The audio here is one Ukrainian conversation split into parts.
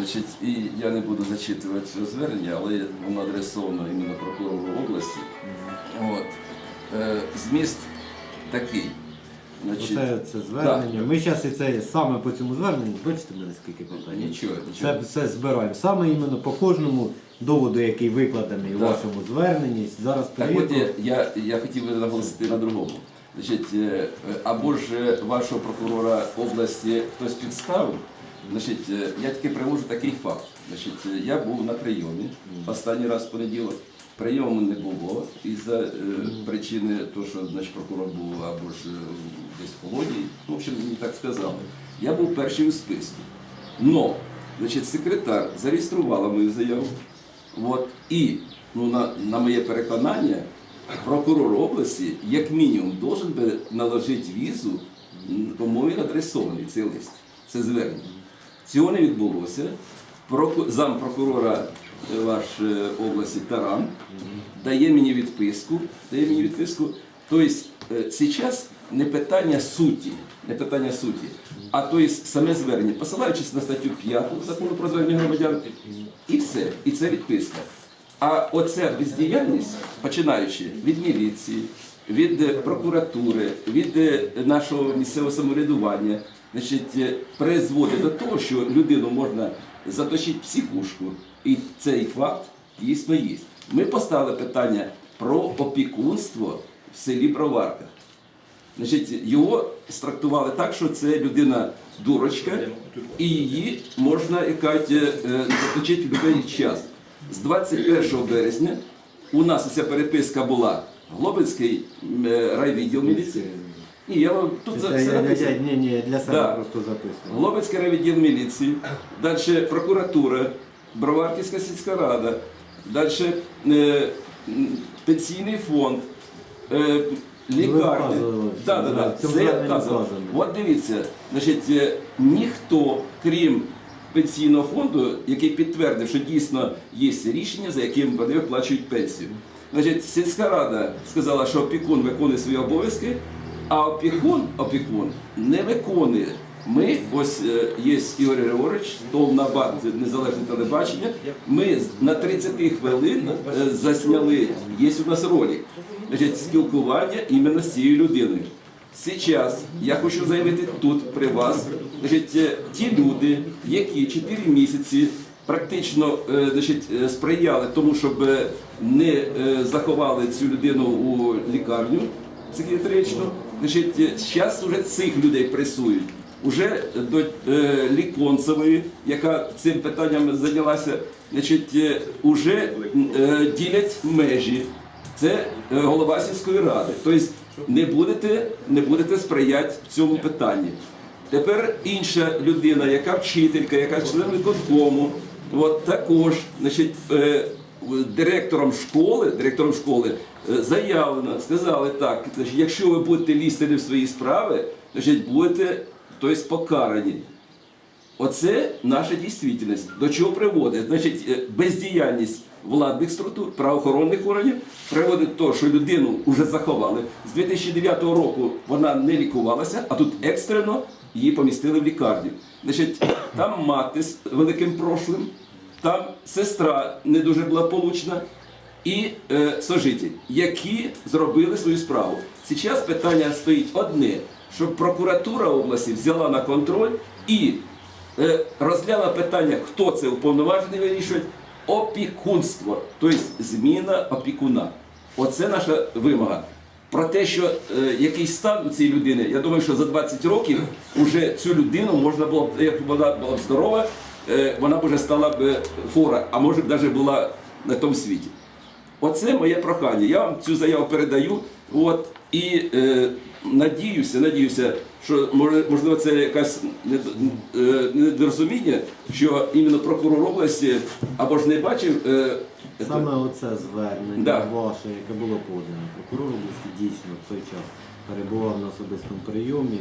Значить, і я не буду зачитувати це звернення, але воно адресовано іменно прокурору області. От. Е, зміст такий. Значить, Оце це звернення. Ми зараз і це саме по цьому зверненню, бачите мене скільки питань? Нічого, нічого. Це все збираємо. Саме іменно по кожному доводу, який викладений у Так. вашому зверненні. Зараз Так от я, я, я хотів би наголосити на другому. Значить, е, е, або ж е, вашого прокурора області хтось підставив, значить, е, я тільки привожу такий факт. Значить, е, я був на прийомі останній раз в понеділок. Прийому не було із-за е, причини того, що значить, прокурор був або ж е, десь в холоді. Ну, в общем, мені так сказали. Я був перший у списку. Но, значить, секретар зареєструвала мою заяву. От, і ну, на, на моє переконання, прокурор області, як мінімум, должен би наложити візу, кому він адресований цей лист. Це звернення. Цього не відбулося. Проку- Зампрокурора вашої е, області Таран дає мені відписку, дає мені відписку. Тобто зараз не питання суті, не питання суті, а тобто саме звернення, посилаючись на статтю 5 закону про звернення громадян, і все, і це відписка. А оця бездіяльність, починаючи від міліції, від е, прокуратури, від е, нашого місцевого самоврядування, значить, е, призводить до того, що людину можна заточити в психушку. І цей факт дійсно є. Ми поставили питання про опікунство в селі Броварка. Значить, його страктували так, що це людина дурочка, і її можна якать, е, заточити в будь-який час. З 21 березня у нас ця переписка була Глобинський е, райвідділ міліції. Ні, я вам тут Це я, я, ні, ні, для себе Да. просто записую. Глобицький райвідділ міліції, далі прокуратура, Броварківська сільська рада, далі е, пенсійний фонд, е, вказували все, Да, да, да, це я. От дивіться, значить, е, ніхто, крім пенсійного фонду, який підтвердив, що дійсно є рішення, за яким вони виплачують пенсію. Значить, сільська рада сказала, що опікун виконує свої обов'язки, а опікун, опікун не виконує. Ми, ось е, є Ігор Григорович, Толнабад, незалежне телебачення. Ми на 30 хвилин е, засняли, є у нас ролик, значить, спілкування іменно з цією людиною. Сейчас я хочу заявити тут при вас, значить, е, ті люди, які 4 місяці практично е, значить, е, сприяли тому, щоб не заховали цю людину у лікарню психіатричну, значить, зараз вже цих людей пресують. Уже до Ліконцевої, яка цим питанням зайнялася, значить, уже ділять межі. Це голова сільської ради. Тобто не будете, не будете сприяти цьому питанні. Тепер інша людина, яка вчителька, яка член виконкому, от також значить, е, директором школи, директором школи е, заявлено, сказали так, якщо ви будете лізти не в свої справи, значить будете тобто, покарані. Оце наша дійсність. До чого приводить? Значить, е, бездіяльність владних структур, правоохоронних органів приводить до того, що людину вже заховали. З 2009 року вона не лікувалася, а тут екстрено її помістили в лікарню. Значить, там мати з великим прошлим, там сестра не дуже благополучна і е, сожитель, які зробили свою справу. Зараз питання стоїть одне, щоб прокуратура області взяла на контроль і розглянула питання, хто це уповноважений вирішує, опікунство, тобто зміна опікуна. Оце наша вимога. Про те, що е, який стан у цієї людини, я думаю, що за 20 років вже цю людину можна було б, як вона була б здорова, е, вона б вже стала б е, фора, а може б навіть була на тому світі. Оце моє прохання. Я вам цю заяву передаю. От, і е, надіюся, надіюся, що може, можливо це якась е, недорозуміння, що іменно прокурор області або ж не бачив. Е, Саме оце звернення Да. ваше, яке було подано. Прокурор області дійсно в той час перебував на особистому прийомі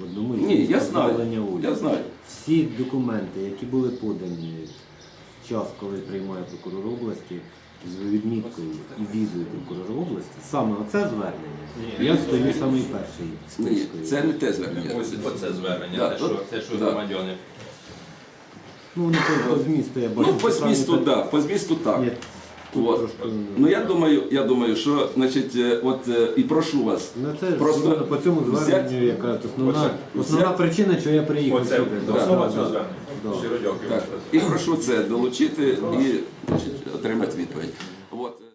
в одному із ні, я знаю. Я знаю. Всі документи, які були подані в час, коли приймає прокурор області, з відміткою і візою прокурора області, саме оце звернення, я стою самий перший Ні, спискою. це не те звернення. Ось оце звернення, Да, те, що, от- те, що да. громадяни. Ну, вони по, по змісту я бачу. Ну, по що змісту, так- да, по змісту так. Ні, От. Ну я думаю, я думаю, що значить, е, от е, і прошу вас. Ну, це Просто по цьому взять- зверненню якраз основна, основна причина, що я приїхав Оце сюди. Да, основа да, цього да. звернення. Щиро дякую. Так, і прошу це долучити і значить, отримати відповідь. От.